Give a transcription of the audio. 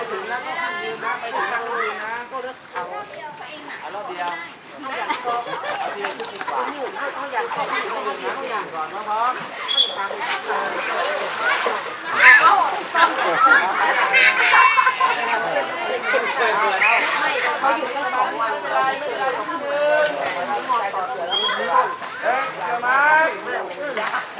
ไปถึงนะก็นั่งยืนนะไปถึงนั่งยืนนะก็เลือกเอาเอารอบเดียวเขาอย่างกโตเอาเดียวที่ดีกว่าเขาเขาอยากโตเขาอยากโตเขาอยากก่อนนะพ่อเขาอยากตามเอาฟังเขาอยู่แค่สองวันเราเลือกเราคืนเขาหมดต่อเสือแล้วมันเลือกเอ๊ะจะมา